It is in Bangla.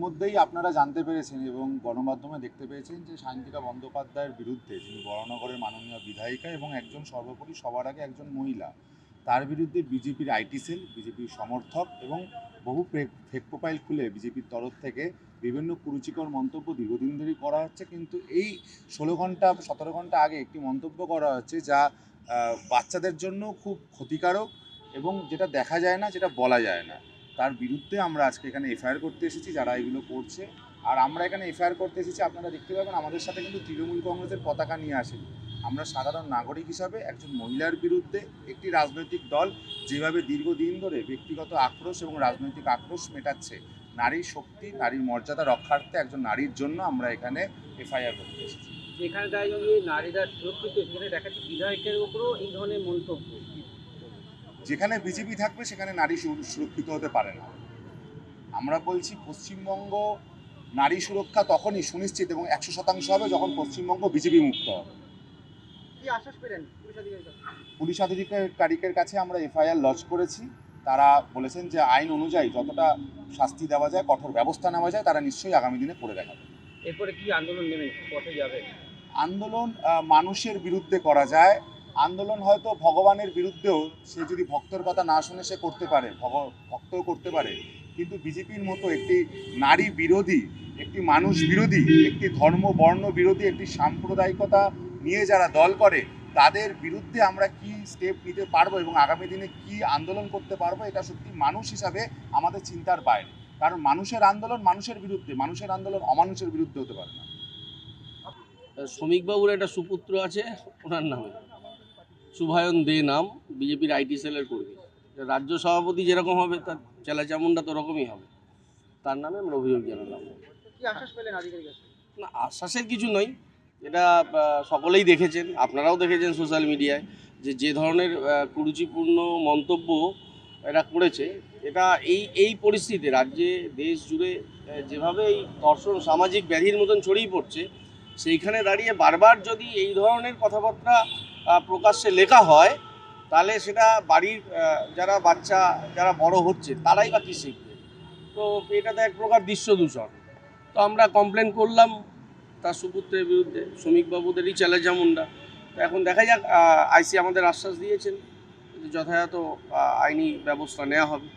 ইতিমধ্যেই আপনারা জানতে পেরেছেন এবং গণমাধ্যমে দেখতে পেয়েছেন যে সায়ন্তিকা বন্দ্যোপাধ্যায়ের বিরুদ্ধে যিনি বরানগরের মাননীয় বিধায়িকা এবং একজন সর্বোপরি সবার আগে একজন মহিলা, তার বিরুদ্ধে বিজেপির আইটি সেল, বিজেপির সমর্থক এবং বহু ফেক প্রোফাইল খুলে বিজেপির তরফ থেকে বিভিন্ন কুরুচিকর মন্তব্য দীর্ঘদিন ধরেই করা হচ্ছে। কিন্তু এই ষোলো ঘণ্টা, সতেরো ঘণ্টা আগে একটি মন্তব্য করা হচ্ছে যা বাচ্চাদের জন্য খুব ক্ষতিকারক এবং যেটা দেখা যায় না, যেটা বলা যায় না। তার বিরুদ্ধে আমরা আজকে এখানে এফআইআর করতে এসেছি, যারা এগুলো করছে। আর আমরা এখানে এফআইআর করতে এসেছি, আপনারা দেখতে পাবেন, আমাদের সাথে কিন্তু তৃণমূল কংগ্রেসের পতাকা নিয়ে আসেনি। আমরা সাধারণ নাগরিক হিসাবে একজন মহিলার বিরুদ্ধে একটি রাজনৈতিক দল যেভাবে দীর্ঘদিন ধরে ব্যক্তিগত আক্রোশ এবং রাজনৈতিক আক্রোশ মেটাচ্ছে নারীর শক্তি, নারীর মর্যাদা রক্ষার্থে একজন নারীর জন্য আমরা এখানে এফআইআর করতে এসেছি। এখানে দাঁড়িয়ে নারীরা সুরক্ষিত, সেখানে দেখাচ্ছে বিধায়কের উপরও এই ধরনের মন্তব্য। যেখানে বিজেপি থাকবে সেখানে নারী সুরক্ষিত হতে পারে না। আমরা বলছি পশ্চিমবঙ্গ নারী সুরক্ষা তখনই সুনিশ্চিত এবং একশো শতাংশ হবে যখন পশ্চিমবঙ্গ বিজেপি মুক্ত হবে। পুলিশ আধিকারিক পুলিশ আধিকারিকের কাছে আমরা এফআইআর লজ করেছি। তারা বলেছেন যে আইন অনুযায়ী যতটা শাস্তি দেওয়া যায় কঠোর ব্যবস্থা নেওয়া যায় তারা নিশ্চয়ই আগামী দিনে করে দেখাবে। এরপরে কি আন্দোলন নেবেন পথে যাবেন আন্দোলন মানুষের বিরুদ্ধে করা যায়। আন্দোলন হয়তো ভগবানের বিরুদ্ধেও সে যদি ভক্তর কথা না শুনে সে করতে পারে, ভগ, ভক্তও করতে পারে। কিন্তু বিজেপির মতো একটি নারী বিরোধী, একটি মানুষ বিরোধী, একটি ধর্ম, বর্ণ বিরোধী, একটি সাম্প্রদায়িকতা নিয়ে যারা দল করে, তাদের বিরুদ্ধে আমরা কি স্টেপ নিতে পারব এবং আগামী দিনে কি আন্দোলন করতে পারব, এটা সত্যি মানুষ হিসাবে আমাদের চিন্তার বাইরে। কারণ মানুষের আন্দোলন মানুষের বিরুদ্ধে, মানুষের আন্দোলন অমানুষের বিরুদ্ধে হতে পারে না। শ্রমিকবাবুর একটা সুপুত্র আছে, ওনার নামে। শুভায়ন দে নাম বিজেপির আইটি সেলের কর্মী। রাজ্য সভাপতি যেরকম হবে তার চেলা চামুন্ডা তো ওরকমই হবে। তার নামে আমরা অভিযোগ জানালাম। না আশ্বাসের কিছু নয় এটা সকলেই দেখেছেন আপনারাও দেখেছেন সোশ্যাল মিডিয়ায় যে যে ধরনের কুরুচিপূর্ণ মন্তব্য এরা করেছে এটা এই এই পরিস্থিতিতে রাজ্যে দেশ জুড়ে যেভাবে এই ধর্ষণ সামাজিক ব্যাধির মতন ছড়িয়ে পড়ছে সেইখানে দাঁড়িয়ে বারবার যদি এই ধরনের কথাবার্তা প্রকাশ্যে লেখা হয়, তাহলে সেটা বাড়ির যারা বাচ্চা, যারা বড় হচ্ছে, তারাই বা কী শিখবে? তো এটা তো এক প্রকার দৃশ্য দূষণ। তো আমরা কমপ্লেন করলাম তার সুপুত্রের বিরুদ্ধে, শ্রমিকবাবুদেরই চ্যালেঞ্জ এমনটা তো এখন দেখা যাক আইসি আমাদের আশ্বাস দিয়েছেন যথাযথ আইনি ব্যবস্থা নেওয়া হবে।